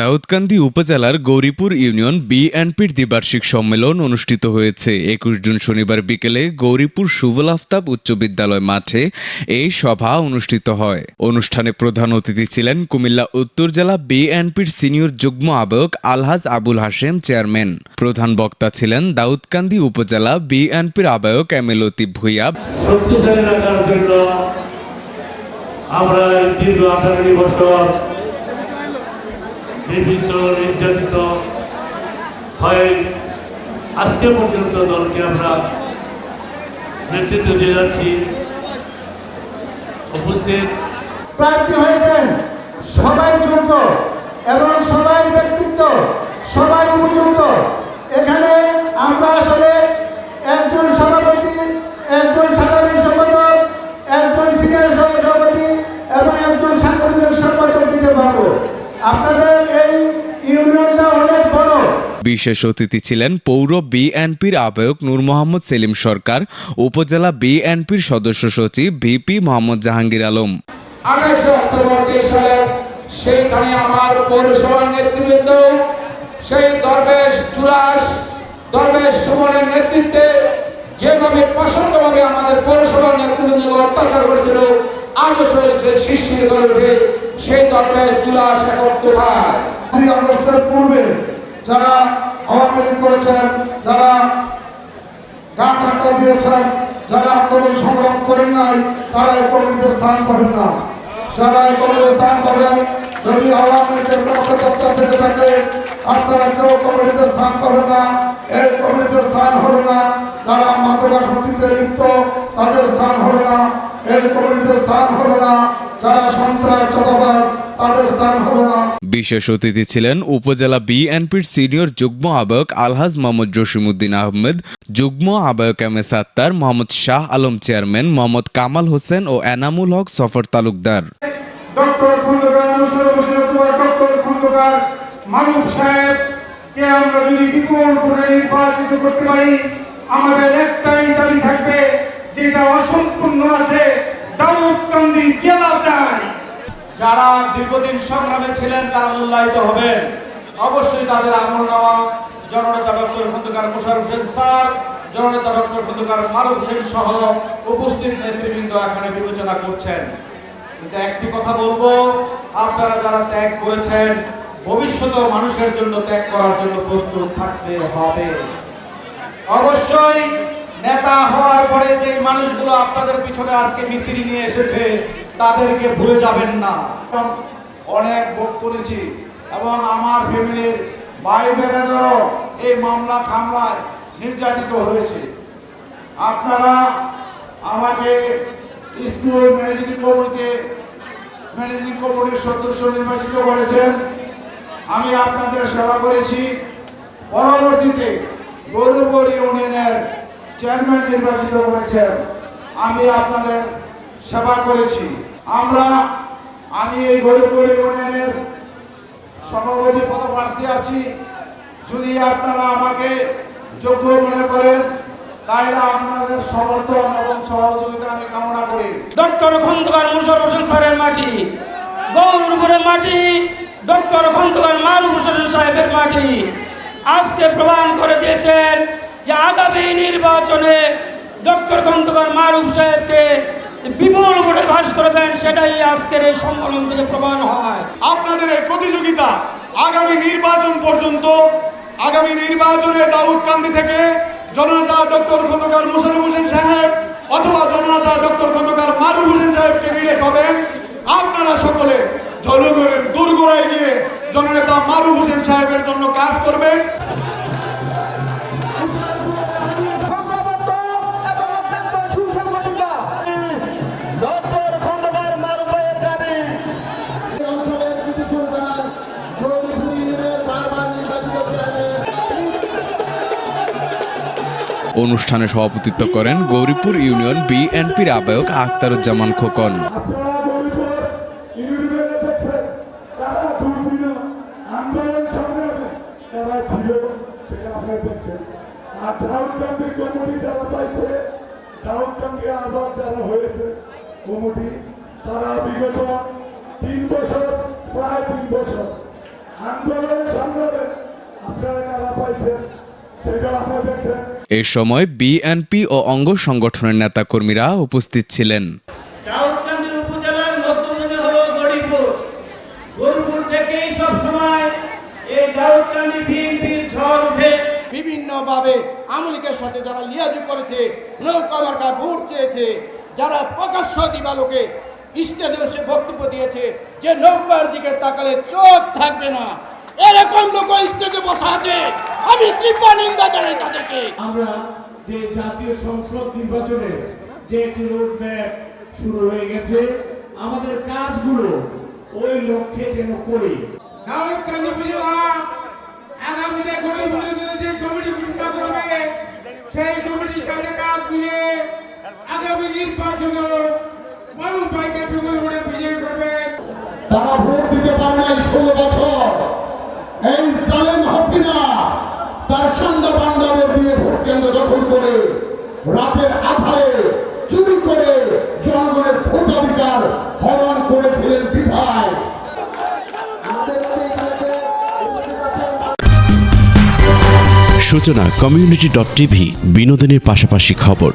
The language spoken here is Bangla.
দাউদকান্দি উপজেলার গৌরীপুর ইউনিয়ন বিএনপির দ্বিবার্ষিক সম্মেলন অনুষ্ঠিত হয়েছে। একুশ জুন শনিবার বিকেলে গৌরীপুর সুবল আফতাব উচ্চ বিদ্যালয় মাঠে এই সভা অনুষ্ঠিত হয়। অনুষ্ঠানে প্রধান অতিথি ছিলেন কুমিল্লা উত্তর জেলা বিএনপির সিনিয়র যুগ্ম আহ্বায়ক আলহাজ আবুল হাশেম, চেয়ারম্যান। প্রধান বক্তা ছিলেন দাউদকান্দি উপজেলা বিএনপির আহ্বায়ক এম এল লতিফ ভুইয়া। আমরা বিভিন্ন নির্যাতিত হয়ে আজকে পর্যন্ত দলকে আমরা নেতৃত্ব দিয়ে যাচ্ছি। উপস্থিত। প্রার্থী হয়েছেন সবাই যোগ্য এবং সবাই ব্যক্তিত্ব, সবাই উপযুক্ত। এখানে আমরা বিশেষ অতিথি ছিলেন পৌর বিএনপির আহ্বায়ক নূর মোহাম্মদ সেলিম সরকার উপজেলা বিএনপির সদস্য সচিব ভিপি মোহাম্মদ জাহাঙ্গীর আলম। আঠাশে অক্টোবর তেইশ সেইখানে আমার পৌরসভার নেতৃবৃন্দ সেই দরবেশ জুলাস দরবেশ সুমনের নেতৃত্বে যেভাবে প্রচন্ডভাবে আমাদের পৌরসভার নেতৃবৃন্দ অত্যাচার করেছিল আজও চলছে শিশির গর্ভে সেই দরবেশ জুলাস এখন কোথায়? আগস্টের পূর্বে যারা আওয়ামী লীগ করেছেন, যারা গা টাকা দিয়েছেন, যারা আন্দোলন সংগ্রাম করেন নাই, তারা এই কমিটিতে স্থান পাবেন না। যারা এই কমিটিতে স্থান পাবেন, যদি আওয়ামী লীগের তত্ত্ব থেকে থাকে, আপনারা কেউ কমিটিতে স্থান পাবেন না। এই কমিটিতে স্থান হবে না। যারা মাদকাসক্তিতে লিপ্ত, তাদের স্থান হবে না। এই কমিটিতে স্থান হবে না। যারা সন্ত্রাস, চাঁদাবাজ তাদের স্থান হবে না। বিশেষ অতিথি ছিলেন উপজেলা বিএনপির সিনিয়র যুগ্ম আহ্বায়ক আলহাজ মোহাম্মদ জসিমুদ্দিন আহমেদ যুগ্ম আহ্বায়ক M S Attar Mohammad Shah Alam chairman Mohammad Kamal Hossain ও এনামুল হক সফর তালুকদার। ডক্টর খন্দকার মুশারফ হোসেন অথবা ডক্টর খন্দকার মানব সাহেবকে আমরা যদি বিপুল করে নির্বাচিত করতে পারি আমাদের একটাই দাবি থাকবে যেটা অসম্পূর্ণ আছে দাউদকান্দি জেলা চাই যারা দীর্ঘদিন সংগ্রামে ছিলেন, তারা মূল্যায়িত হবেন। অবশ্যই তাদের আমল নেওয়া জননেতা ডক্টর খন্দকার মোশারফ হোসেন স্যার, জননেতা ডক্টর খন্দকার মারুফ হোসেন সহ উপস্থিত নেতৃবৃন্দ এখানে বিবেচনা করছেন। কিন্তু একটি কথা বলব, আপনারা যারা ত্যাগ করেছেন, ভবিষ্যতেও মানুষের জন্য ত্যাগ করার জন্য প্রস্তুত থাকতে হবে। অবশ্যই নেতা হওয়ার পরে যে মানুষগুলো আপনাদের পিছনে আজকে মিছিল নিয়ে এসেছে, তাদেরকে ভুলে যাবেন না। অনেক ভোগ করেছি এবং আমার ফ্যামিলির ভাই বোনেদেরও এই মামলা খামলায় নির্যাতিত হয়েছে। আপনারা আমাকে স্কুল ম্যানেজিং কমিটিতে, ম্যানেজিং কমিটির সদস্য নির্বাচিত করেছেন। আমি আপনাদের সেবা করেছি। পরবর্তীতে গৌরবর ইউনিয়নের চেয়ারম্যান নির্বাচিত করেছেন, আমি আপনাদের সেবা করেছি। আমরা, আমি এই গৌরবপুর ইউনিয়নের সভাপতি পদপ্রার্থী আছি। যদি আপনারা আমাকে যোগ্য মনে করেন, তাহলে আপনাদের সমর্থন এবং সহযোগিতা আমি কামনা করি। ডক্টর খন্দকার মুশারফ হোসেন স্যারের মাটি গৌরপুরের মাটি, ডক্টর খন্দকার মারুফ হোসেন সাহেবের মাটি। আজকে প্রমাণ করে দিয়েছেন যে আগামী নির্বাচনে ডক্টর খন্দকার মারুফ সাহেবকে বিপুল ভোটে ভাস করবেন, সেটাই আজকের এই সম্মেলন থেকে প্রমাণ হয়। আপনাদের এই প্রতিযোগিতা আগামী নির্বাচন পর্যন্ত, আগামী নির্বাচনে দাউদকান্দি থেকে জননেতা ডক্টর খন্দকার মুশারফ হোসেন সাহেব অথবা জননেতা ডক্টর খন্দকার মারুফ হোসেন সাহেবকে রিলেট হবেন, আপনারা সকলে জনগণের দুর্গড়ায় গিয়ে জননেতা মারুফ হোসেন সাহেবের জন্য কাজ করবেন। অনুষ্ঠানে সভাপতিত্ব করেন গৌরীপুর ইউনিয়ন বিএনপির আহ্বায়ক আখতারুজ্জামান খোকন। যারা যারা হয়েছে তারা তিন বছর প্রায় তিন বছর আন্দোলনের সংগ্রামে আপনারা কারা পাইছেন সেটা আপনারা দেখছেন। এ সময় বিএনপি ও অঙ্গ সংগঠনের নেতাকর্মীরা উপস্থিত ছিলেন। দাউদকান্দি উপজেলার মধ্যমণি হলো গরিপুর গরিপুর থেকেই সব সময় এই দাউদকান্দি বিএনপির ঝড় উঠে বিভিন্নভাবে আমলিকের সাথে যারা লিয়াজু করেছে নৌকা মার্কা ভোট চেয়েছে যারা প্রকাশ্য দিবালোকে স্টেজে বক্তব্য দিয়েছে যে নৌকার দিকে তাকালে চোখ থাকবে না। এরকম লোক স্টেজে বসা আছে। আমি তীব্র নিন্দা জানাই তাদেরকে। আমরা যে জাতীয় সংসদ নির্বাচনে যে একটি রোডম্যাপ শুরু হয়ে গেছে আমাদের কাজগুলো ওই লক্ষ্যে যেন করি। দাউদকান্দি উপজেলা আগামীতে গরিব যে কমিটি ঘোষণা করবে সেই কমিটি কাজে কাজ দিয়ে আগামী নির্বাচনে মানুষ ভাইকে বিপুল ভোটে বিজয়ী করবেন তারা ভোট দিতে পারলেন ষোলো বছর এই সালেম হাসিনা তার সন্ধ্যা দিয়ে ভোট কেন্দ্র দখল করে, রাতের আধারে চুরি করে জনগণের ভোটাধিকার হরণ করেছিলেন বিধায়। সূচনা কমিউনিটি ডট টিভি বিনোদনের পাশাপাশি খবর।